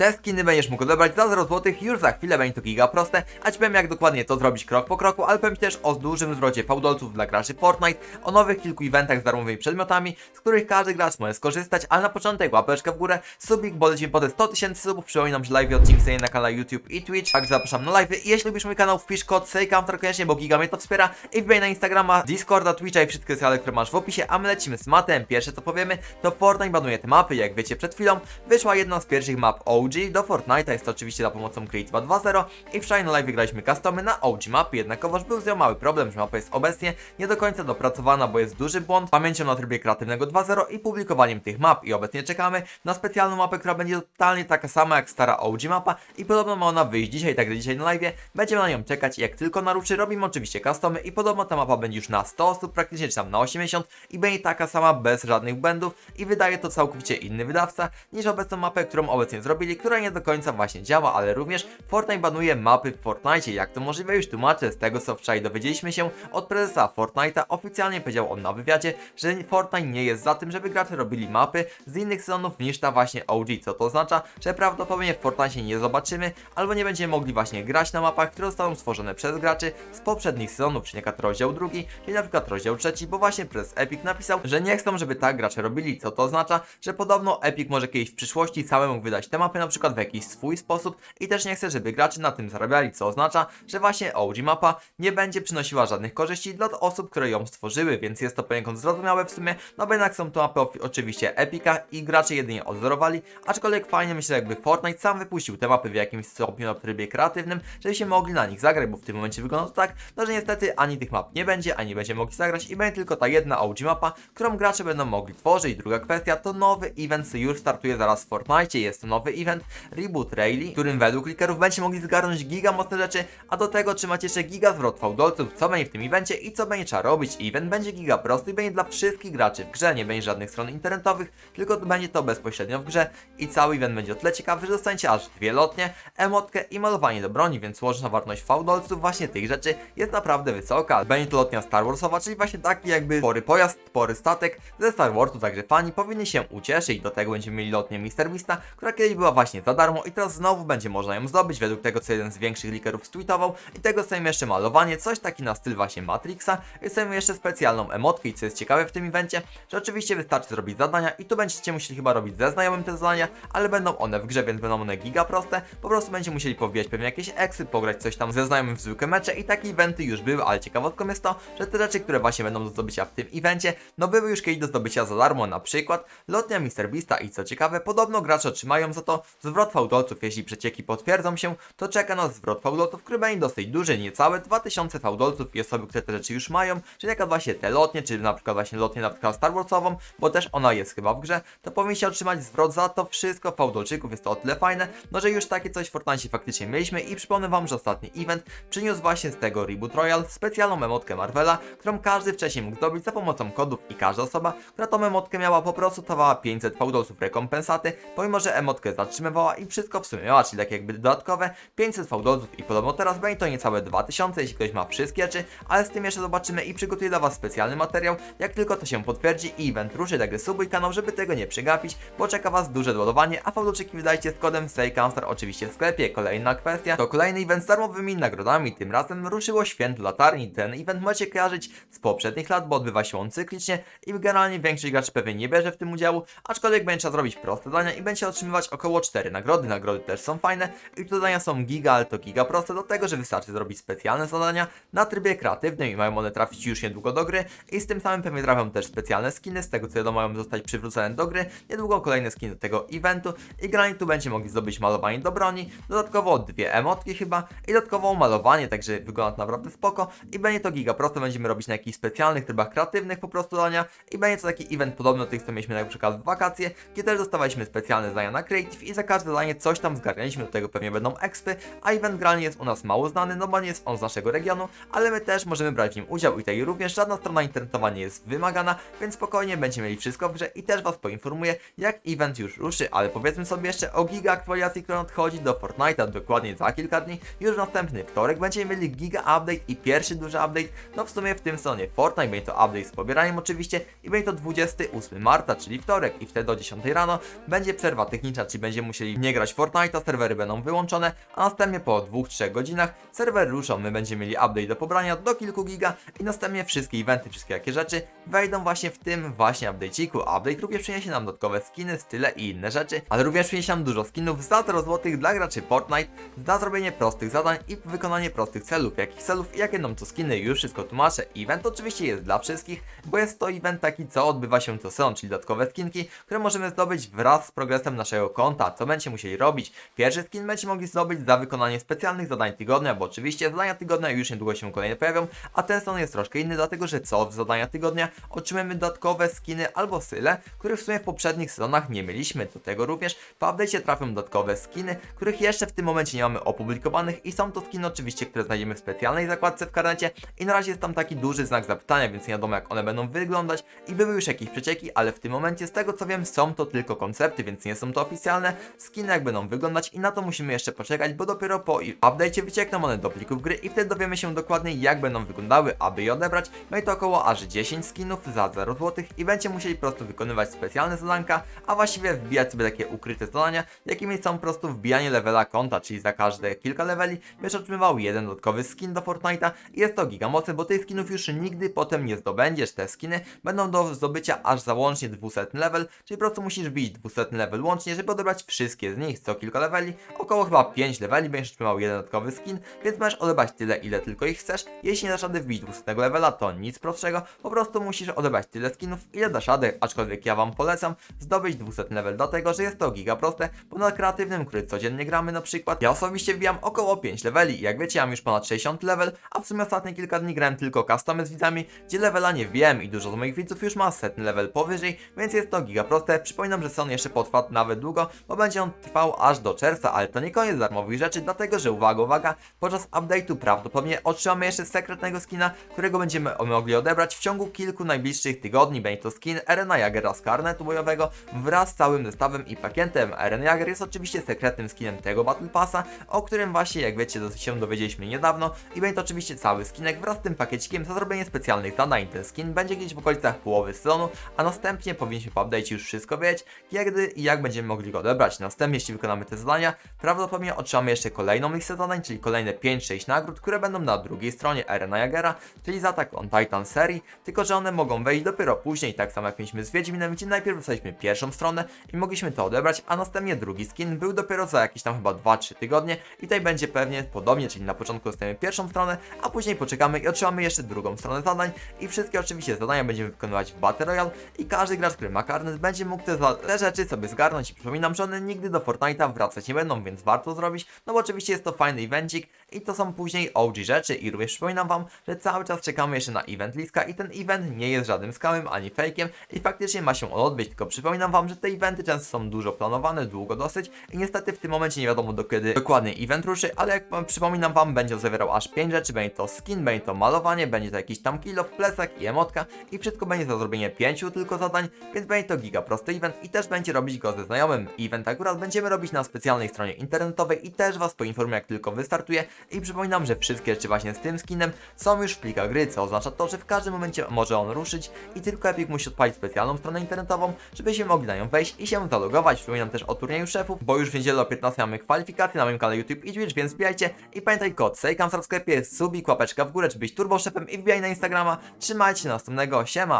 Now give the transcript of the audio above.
Te skiny będziesz mógł odebrać za 0 zł, już za chwilę będzie to giga proste, a ci powiem jak dokładnie to zrobić krok po kroku, ale powiem ci też o dużym zwrocie fałdolców dla graczy Fortnite, o nowych kilku eventach z darmowymi przedmiotami, z których każdy gracz może skorzystać, ale na początek łapeczkę w górę, subik, bo lecimy po te 100 tysięcy subów, przypominam, że live odcinki są na kanale YouTube i Twitch, także zapraszam na live i jeśli lubisz mój kanał, wpisz kod SEJCOUNTER koniecznie, bo giga mnie to wspiera i wbij na Instagrama, Discorda, Twitcha i wszystkie sociale, które masz w opisie, a my lecimy z matem, pierwsze co powiemy, to Fortnite banuje te mapy, jak wiecie przed chwilą, wyszła jedna z pierwszych map OG do Fortnite'a, jest to oczywiście za pomocą Creative 2.0 i wczoraj na live graliśmy customy na OG mapy, jednakowoż był z nią mały problem, że mapa jest obecnie nie do końca dopracowana, bo jest duży błąd, pamięcią na trybie kreatywnego 2.0 i publikowaniem tych map. I obecnie czekamy na specjalną mapę, która będzie totalnie taka sama jak stara OG mapa i podobno ma ona wyjść dzisiaj, także dzisiaj na live będziemy na nią czekać jak tylko naruczy, robimy oczywiście customy i podobno ta mapa będzie już na 100 osób praktycznie, czy tam na 80 i będzie taka sama bez żadnych błędów i wydaje to całkowicie inny wydawca niż obecną mapę, którą obecnie zrobili, która nie do końca właśnie działa, ale również Fortnite banuje mapy w Fortnite. Jak to możliwe? Już tłumaczę z tego co wczoraj dowiedzieliśmy się od prezesa Fortnite'a. Oficjalnie powiedział on na wywiadzie, że Fortnite nie jest za tym, żeby gracze robili mapy z innych sezonów niż ta właśnie OG, co to oznacza, że prawdopodobnie w Fortnite nie zobaczymy albo nie będziemy mogli właśnie grać na mapach, które zostaną stworzone przez graczy z poprzednich sezonów, czyli na przykład rozdział drugi, czyli na przykład rozdział trzeci, bo właśnie przez Epic napisał, że nie chcą, żeby tak gracze robili, co to oznacza, że podobno Epic może kiedyś w przyszłości samemu wydać te mapy na przykład w jakiś swój sposób i też nie chce, żeby gracze na tym zarabiali, co oznacza, że właśnie OG mapa nie będzie przynosiła żadnych korzyści dla osób, które ją stworzyły, więc jest to poniekąd zrozumiałe w sumie, no bo jednak są to mapy oczywiście Epica i gracze jedynie odzorowali, aczkolwiek fajnie myślę, jakby Fortnite sam wypuścił te mapy w jakimś stopniu na trybie kreatywnym, żeby się mogli na nich zagrać, bo w tym momencie wygląda to tak, no że niestety ani tych map nie będzie, ani będziemy mogli zagrać i będzie tylko ta jedna OG mapa, którą gracze będą mogli tworzyć. Druga kwestia to nowy event, już startuje zaraz w Fortnite, jest to nowy event Reboot Rally, w którym według klikerów będziecie mogli zgarnąć giga mocne rzeczy, a do tego trzymacie jeszcze giga zwrot fałdolców, co będzie w tym evencie i co będzie trzeba robić. Event będzie giga prosty i będzie dla wszystkich graczy w grze, nie będzie żadnych stron internetowych, tylko będzie to bezpośrednio w grze i cały event będzie o tyle ciekawy, że dostaniecie aż dwie lotnie, emotkę i malowanie do broni, więc łączna wartość fałdolców właśnie tych rzeczy jest naprawdę wysoka. Będzie to lotnia Star Warsowa, czyli właśnie taki jakby spory pojazd, spory statek ze Star Warsu, także fani powinni się ucieszyć. Do tego będziemy mieli lotnię MrBeasta, która kiedyś była właśnie za darmo i teraz znowu będzie można ją zdobyć, według tego co jeden z większych leakerów stweetował i tego sobie jeszcze malowanie, coś taki na styl właśnie Matrixa. I sobie jeszcze specjalną emotkę i co jest ciekawe w tym evencie, że oczywiście wystarczy zrobić zadania i tu będziecie musieli chyba robić ze znajomym te zadania, ale będą one w grze, więc będą one giga proste, po prostu będziecie musieli pobijać pewnie jakieś eksy, pograć coś tam ze znajomym w zwykłe mecze i takie eventy już były, ale ciekawostką jest to, że te rzeczy, które właśnie będą do zdobycia w tym evencie, no były już kiedyś do zdobycia za darmo, na przykład lotnia MrBeasta i co ciekawe, podobno gracze otrzymają za to zwrot fałdolców, jeśli przecieki potwierdzą się, to czeka nas zwrot fałdolców, który będzie dosyć duży, niecałe 2000 fałdolców i osoby, które te rzeczy już mają, czyli przykład właśnie te lotnie, czy na przykład właśnie lotnię na przykład Star Warsową, bo też ona jest chyba w grze, to powinniście otrzymać zwrot za to wszystko fałdolczyków, jest to o tyle fajne, no że już takie coś w Fortnite faktycznie mieliśmy i przypomnę wam, że ostatni event przyniósł właśnie z tego Reboot Royal specjalną emotkę Marvela, którą każdy wcześniej mógł zdobyć za pomocą kodów i każda osoba, która tą emotkę miała po prostu dawała 500 fałdolców rekompensaty, pomimo że emotkę zatrzymywała i wszystko w sumie miała, czyli tak jakby dodatkowe 500 fałdolców i podobno teraz będzie to niecałe 2000, jeśli ktoś ma wszystkie rzeczy, ale z tym jeszcze zobaczymy i przygotuję dla was specjalny materiał, jak tylko to się potwierdzi i event ruszy, także subuj kanał, żeby tego nie przegapić, bo czeka was duże doładowanie, a fałdolczyki wydajcie z kodem SAYCOUNSTAR oczywiście w sklepie. Kolejna kwestia to kolejny event z darmowymi nagrodami, tym razem ruszyło święto latarni, ten event macie kojarzyć z poprzednich lat, bo odbywa się on cyklicznie i generalnie większość graczy pewnie nie bierze w tym udziału, aczkolwiek będzie trzeba zrobić proste zadania i będzie otrzymywać około 4 nagrody, nagrody też są fajne i zadania są giga, ale to giga proste do tego, że wystarczy zrobić specjalne zadania na trybie kreatywnym i mają one trafić już niedługo do gry i z tym samym pewnie trafią też specjalne skiny, z tego co wiadomo mają zostać przywrócone do gry, niedługo kolejne skiny do tego eventu i grani tu będzie mogli zdobyć malowanie do broni, dodatkowo dwie emotki chyba i dodatkowo malowanie, także wygląda to naprawdę spoko i będzie to giga proste, będziemy robić na jakichś specjalnych trybach kreatywnych po prostu zadania i będzie to taki event podobny do tych, co mieliśmy na przykład w wakacje, gdzie też dostawaliśmy specjalne zadania na Creative i za każde zadanie coś tam zgarnialiśmy, do tego pewnie będą expy, a event gralnie jest u nas mało znany, no bo nie jest on z naszego regionu, ale my też możemy brać w nim udział i tutaj również żadna strona internetowa nie jest wymagana, więc spokojnie będziemy mieli wszystko w grze i też Was poinformuję, jak event już ruszy, ale powiedzmy sobie jeszcze o giga aktualizacji, która nadchodzi do Fortnite'a dokładnie za kilka dni, już następny wtorek będziemy mieli giga update i pierwszy duży update, no w sumie w tym sezonie Fortnite, będzie to update z pobieraniem oczywiście i będzie to 28 marca, czyli wtorek i wtedy o 10 rano będzie przerwa techniczna, czyli będziemy musieli nie grać Fortnite'a, serwery będą wyłączone, a następnie po 2-3 godzinach serwery ruszą, my będziemy mieli update do pobrania do kilku giga i następnie wszystkie eventy, wszystkie jakie rzeczy wejdą właśnie w tym właśnie updateiku. Update również przyniesie nam dodatkowe skiny, style i inne rzeczy, ale również przyniesie nam dużo skinów za 0 zł dla graczy Fortnite, za zrobienie prostych zadań i wykonanie prostych celów. Jakich celów i jakie nam to skiny, już wszystko tłumaczę. Event oczywiście jest dla wszystkich, bo jest to event taki, co odbywa się co sezon, czyli dodatkowe skinki, które możemy zdobyć wraz z progresem naszego konta. Co będziecie musieli robić? Pierwszy skin będziecie mogli zdobyć za wykonanie specjalnych zadań tygodnia, bo oczywiście zadania tygodnia już niedługo się kolejne pojawią, a ten sezon jest troszkę inny, dlatego że co w zadania tygodnia otrzymujemy dodatkowe skiny albo syle, których w sumie w poprzednich sezonach nie mieliśmy. Do tego również w update'cie trafią dodatkowe skiny, których jeszcze w tym momencie nie mamy opublikowanych i są to skiny oczywiście, które znajdziemy w specjalnej zakładce w karnecie i na razie jest tam taki duży znak zapytania, więc nie wiadomo jak one będą wyglądać i były już jakieś przecieki, ale w tym momencie z tego co wiem są to tylko koncepty, więc nie są to oficjalne skiny jak będą wyglądać i na to musimy jeszcze poczekać, bo dopiero po update'cie wyciekną one do plików gry i wtedy dowiemy się dokładnie jak będą wyglądały, aby je odebrać. No i to około aż 10 skinów za 0 zł i będziecie musieli po prostu wykonywać specjalne zadanka, a właściwie wbijać sobie takie ukryte zadania, jakimi są po prostu wbijanie levela konta, czyli za każde kilka leveli będziesz otrzymywał jeden dodatkowy skin do Fortnite'a i jest to giga mocne, bo tych skinów już nigdy potem nie zdobędziesz. Te skiny będą do zdobycia aż za łącznie 200 level, czyli po prostu musisz wbić 200 level łącznie, żeby odebrać wszystkie z nich co kilka leveli. Około chyba 5 leveli będziesz otrzymał jeden dodatkowy skin, więc możesz odebrać tyle ile tylko ich chcesz. Jeśli nie dasz rady wbić 200 levela, to nic prostszego, po prostu musisz odebrać tyle skinów ile dasz rady, aczkolwiek ja wam polecam zdobyć 200 level dlatego, że jest to giga proste, bo na kreatywnym, który codziennie gramy na przykład, ja osobiście wbijam około 5 leveli jak wiecie, ja mam już ponad 60 level, a w sumie ostatnie kilka dni grałem tylko customy z widzami, gdzie levela nie wbiłem i dużo z moich widzów już ma setny level powyżej, więc jest to giga proste. Przypominam, że sezon jeszcze potrwa nawet długo, bo będzie on trwał aż do czerwca, ale to nie koniec darmowych rzeczy, dlatego że uwaga, uwaga, podczas update'u prawdopodobnie otrzymamy jeszcze sekretnego skina, którego będziemy mogli odebrać w ciągu kilku najbliższych tygodni. Będzie to skin Erena Jagera z karnetu bojowego wraz z całym zestawem i pakietem. Eren Jager jest oczywiście sekretnym skinem tego Battle Passa, o którym właśnie, jak wiecie, się dowiedzieliśmy niedawno i będzie to oczywiście cały skinek wraz z tym pakiecikiem za zrobienie specjalnych zadań. Ten skin będzie gdzieś w okolicach połowy sezonu, a następnie powinniśmy po update'cie już wszystko wiedzieć, kiedy i jak będziemy mogli go odebrać. Następnie, jeśli wykonamy te zadania, prawdopodobnie otrzymamy jeszcze kolejną listę zadań, czyli kolejne 5-6 nagród, które będą na drugiej stronie Erena Jagera, czyli za Attack on Titan serii, tylko że one mogą wejść dopiero później, tak samo jak mieliśmy z Wiedźminem, gdzie najpierw dostaliśmy pierwszą stronę i mogliśmy to odebrać, a następnie drugi skin był dopiero za jakieś tam chyba 2-3 tygodnie i tutaj będzie pewnie podobnie, czyli na początku dostajemy pierwszą stronę, a później poczekamy i otrzymamy jeszcze drugą stronę zadań i wszystkie oczywiście zadania będziemy wykonywać w Battle Royale i każdy gracz, który ma karnet będzie mógł te, te rzeczy sobie zgarnąć. I przypominam, że one nigdy do Fortnite'a wracać nie będą, więc warto zrobić, no bo oczywiście jest to fajny evencik i to są później OG rzeczy i również przypominam wam, że cały czas czekamy jeszcze na event Liska i ten event nie jest żadnym skamem ani fake'iem i faktycznie ma się on odbyć, tylko przypominam wam, że te eventy często są dużo planowane, długo dosyć i niestety w tym momencie nie wiadomo do kiedy dokładnie event ruszy, ale jak przypominam wam, będzie zawierał aż 5 rzeczy, będzie to skin, będzie to malowanie, będzie to jakiś tam kill off, plecak i emotka i wszystko będzie za zrobienie 5 tylko zadań, więc będzie to giga prosty event i też będzie robić go ze znajomym. Event akurat będziemy robić na specjalnej stronie internetowej i też was poinformuję jak tylko wystartuje i przypominam, że wszystkie rzeczy właśnie z tym skinem są już w plikach gry, co oznacza to, że w każdym momencie może on ruszyć i tylko Epic musi odpalić specjalną stronę internetową, żebyśmy mogli na nią wejść i się zalogować. Przypominam też o turnieju szefów, bo już w niedzielę o 15 mamy kwalifikacje na moim kanale YouTube i Twitch, więc wbijajcie i pamiętaj kod Sejkam w sklepie, subik, łapeczka w górę, czy być turbo szefem i wbijaj na Instagrama. Trzymajcie następnego, siema!